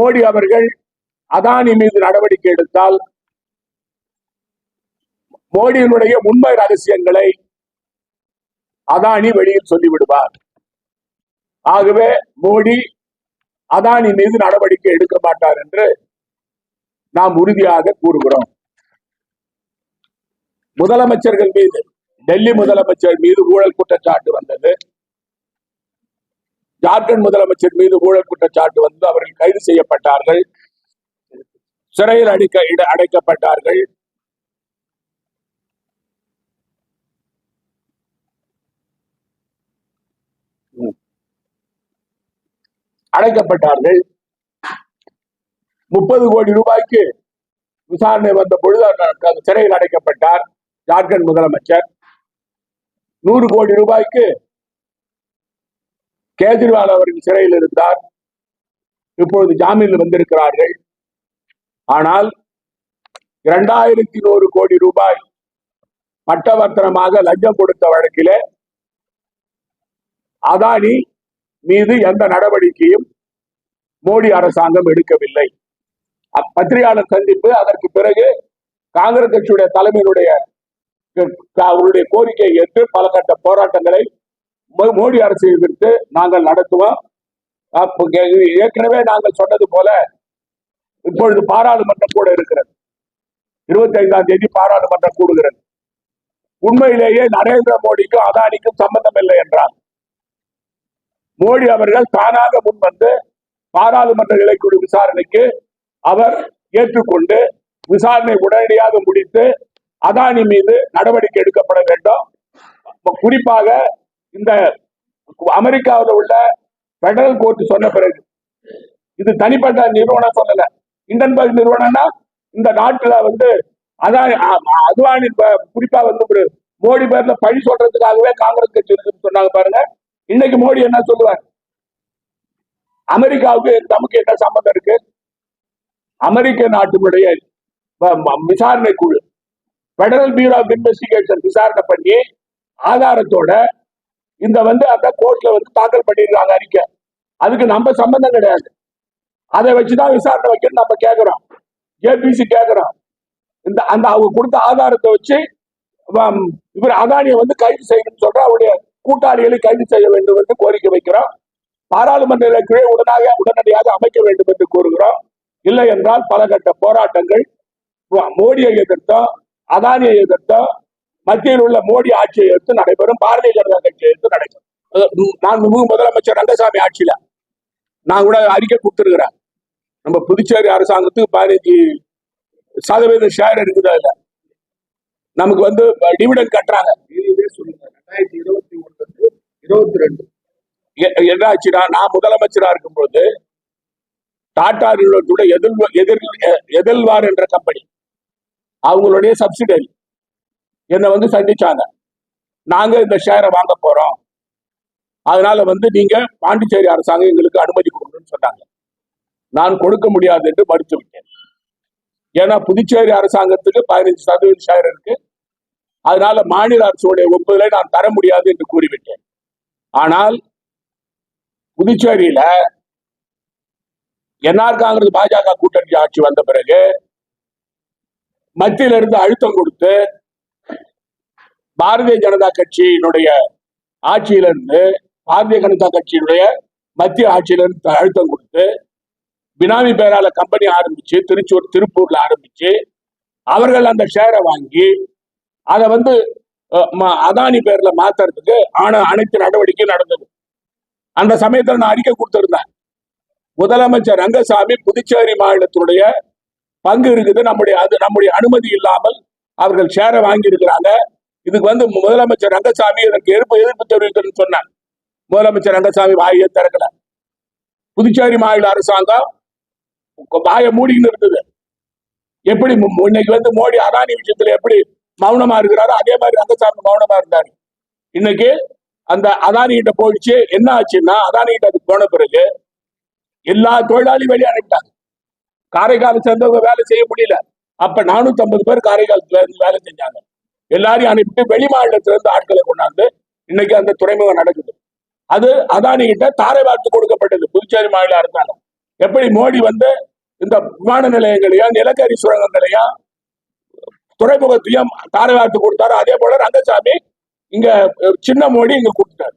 மோடி அவர்கள் அதானி மீது நடவடிக்கை எடுத்தால் மோடியினுடைய உண்மை ரகசியங்களை அதானி வெளியில் சொல்லிவிடுவார். ஆகவே மோடி அதானி மீது நடவடிக்கை எடுக்க மாட்டார் என்று நாம் உறுதியாக கூறுகிறோம். முதலமைச்சர்கள் மீது டெல்லி முதலமைச்சர் மீது ஊழல் குற்றச்சாட்டு வந்தது. ஜார்க்கண்ட் முதலமைச்சர் மீது ஊழல் குற்றச்சாட்டு வந்து அவர்கள் கைது செய்யப்பட்டார்கள். சிறையில் அடிக்க இட- அடைக்கப்பட்டார்கள். அடைக்கப்பட்டார்கள். முப்பது கோடி ரூபாய்க்கு விசாரணை வந்த பொழுது சிறையில் அடைக்கப்பட்டார் ஜார்க்கண்ட் முதலமைச்சர். நூறு கோடி ரூபாய்க்கு கேஜ்ரிவால் அவர்கள் சிறையில் இருந்தார். இப்பொழுது ஜாமீனில் வந்திருக்கிறார்கள். ஆனால் இரண்டாயிரத்தி நூறு கோடி ரூபாய் பட்டவர்த்தனமாக லஞ்சம் கொடுத்த வழக்கிலே அதானி மீது எந்த நடவடிக்கையும் மோடி அரசாங்கம் எடுக்கவில்லை. அப் பத்திரிகையாளர் சந்திப்பு அதற்கு பிறகு காங்கிரஸ் கட்சியுடைய தலைமையினுடைய அவருடைய கோரிக்கையை ஏற்று பல கட்ட போராட்டங்களை மோடி அரசை எதிர்த்து நாங்கள் நடத்துவோம். ஏற்கனவே நாங்கள் சொன்னது போல இப்பொழுது பாராளுமன்றம் கூட இருக்கிறது. இருபத்தி ஐந்தாம் தேதி பாராளுமன்றம் கூடுகிறது. உண்மையிலேயே நரேந்திர மோடிக்கும் அதானிக்கும் சம்பந்தம் இல்லை என்றார் மோடி அவர்கள் தானாக முன்வந்து பாராளுமன்ற நிலைக்குழு விசாரணைக்கு அவர் ஏற்றுக்கொண்டு விசாரணை உடனடியாக முடித்து அதானி மீது நடவடிக்கை எடுக்கப்பட வேண்டும். குறிப்பாக இந்த அமெரிக்காவில் உள்ள பெடரல் கோர்ட் சொன்ன பிறகு இது தனிப்பட்ட நிறுவனம் சொல்லல. இண்டன்பர்க் நிறுவனம்னா இந்த நாட்டுல வந்து அதான் அ- அத்வானி குறிப்பா வந்து ஒரு மோடி பேர்ல பழி சொல்றதுக்காகவே காங்கிரஸ் கட்சி சொன்னாங்க பாருங்க. இன்னைக்கு மோடி என்ன சொல்லுவார்? அமெரிக்காவுக்கு நமக்கு என்ன சம்பந்தம் இருக்கு? அமெரிக்க நாட்டினுடைய விசாரணை குழு பெடரல் பியூரோ ஆஃப் இன்வெஸ்டிகேஷன் விசாரணை பண்ணி ஆதாரத்தோட இந்த வந்து அந்த கோர்ட்ல வந்து தாக்கல் பண்ணிடுறாங்க அறிக்கை. அதுக்கு நம்ம சம்பந்தம் கிடையாது. அதை வச்சுதான் விசாரணை வைக்கணும் நம்ம கேட்கிறோம் ஜேபிசி கேட்கிறோம் இந்த அந்த அவங்க கொடுத்த ஆதாரத்தை வச்சு இவர் அதானியை வந்து கைது செய்யணும்னு சொல்ற அவருடைய கூட்டாளிகளை கைது செய்ய வேண்டும் என்று கோரிக்கை வைக்கிறோம். பாராளுமன்ற இலக்குகளை உடனாக உடனடியாக அமைக்க வேண்டும் என்று கூறுகிறோம். இல்லை என்றால் பல கட்ட போராட்டங்கள் மோடியை எதிர்த்தோம் அதானியை எதிர்த்தோம் மத்தியில் உள்ள மோடி ஆட்சியை எடுத்து நடைபெறும் பாரதிய ஜனதா கட்சியை எடுத்து நடைபெறும். நான் முழு முதலமைச்சர் ரங்கசாமி ஆட்சியில நான் கூட அறிக்கை கொடுத்துருக்கிறேன். நம்ம புதுச்சேரி அரசாங்கத்துக்கு பாரதி சதவீதம் ஷேர் எடுக்குதா இல்லை? நமக்கு வந்து டிவிடன் கட்டுறாங்க. ரெண்டாயிரத்தி இருபத்தி ஒன்பது இருபத்தி ரெண்டு என்ன ஆச்சுன்னா நான் முதலமைச்சரா இருக்கும்போது டாடா நிறுவனத்தோட எதிர் எதிர் எதிர்வார் என்ற கம்பெனி அவங்களுடைய சப்சிடரி என்னை வந்து சந்திச்சாங்க. நாங்க இந்த ஷேரை வாங்க போறோம். அதனால வந்து நீங்க பாண்டிச்சேரி அரசாங்கம் எங்களுக்கு அனுமதி கொடுக்கணும்னு சொன்னாங்க. நான் கொடுக்க முடியாது என்று மறுத்து விட்டேன். ஏன்னா புதுச்சேரி அரசாங்கத்துக்கு பதினஞ்சு சதவீத ஷேர் இருக்கு. அதனால மாநில அரசுடைய ஒப்புதலை நான் தர முடியாது என்று கூறிவிட்டேன். ஆனால் புதுச்சேரியில என்ஆர் காங்கிரஸ் பாஜக கூட்டணி ஆட்சி வந்த பிறகு மத்தியில இருந்து அழுத்தம் கொடுத்து பாரதிய ஜனதா கட்சியினுடைய ஆட்சியிலிருந்து பாரதிய ஜனதா கட்சியினுடைய மத்திய ஆட்சியிலிருந்து அழுத்தம் கொடுத்து பினாமி பேரால கம்பெனி ஆரம்பிச்சு திருச்சூர் திருப்பூர்ல ஆரம்பிச்சு அவர்கள் அந்த ஷேரை வாங்கி அதை வந்து ம- அதானி பேர்ல மாத்துறதுக்கு ஆன அனைத்து நடவடிக்கையும் நடந்தது. அந்த சமயத்தில் நான் அறிக்கை கொடுத்திருந்தேன். முதலமைச்சர் ரங்கசாமி புதுச்சேரி மாநிலத்தினுடைய பங்கு இருக்குது. நம்முடைய அது நம்முடைய அனுமதி இல்லாமல் அவர்கள் ஷேரை வாங்கி இருக்கிறாங்க இதுக்கு வந்து முதலமைச்சர் ரங்கசாமி எனக்கு எதிர்ப்பு எதிர்ப்பு தெரிவிக்கணும்னு சொன்னார். முதலமைச்சர் ரங்கசாமி வாயை திறக்கல. புதுச்சேரி மாநில அரசாங்கம் வாயை மூடிக்கிட்டு இருந்தது எப்படி மு- இன்னைக்கு வந்து மோடி அதானி விஷயத்துல எப்படி மௌனமா இருக்கிறாரோ அதே மாதிரி ரங்கசாமி மௌனமா இருந்தாரு. இன்னைக்கு அந்த அதானி கிட்ட போயிடுச்சு. என்ன ஆச்சுன்னா அதானி கிட்ட அது போன பிறகு எல்லா தொழிலாளியும் வெளியே அனுப்பிட்டாங்க. காரைக்கால் சேர்ந்தவங்க வேலை செய்ய முடியல. அப்ப நானூத்தி ஐம்பது பேர் காரைக்காலத்துல இருந்து வேலை செஞ்சாங்க. எல்லாரையும் அனுப்பிட்டு வெளி ஆட்களை கொண்டாந்து இன்னைக்கு அந்த துறைமுகம் நடக்குது. அது அதானி கிட்ட தாரை பார்த்து கொடுக்கப்பட்டது. புதுச்சேரி மாநில அரசாங்கம். எப்படி மோடி வந்து இந்த விமான நிலையங்களையும் நிலக்கரி சுரங்கங்களையும் துறைமுகத்தையும் தாரவாத்து கொடுத்தாரு அதே போல ரங்கசாமி இங்க சின்ன மோடி இங்க கொடுத்தாரு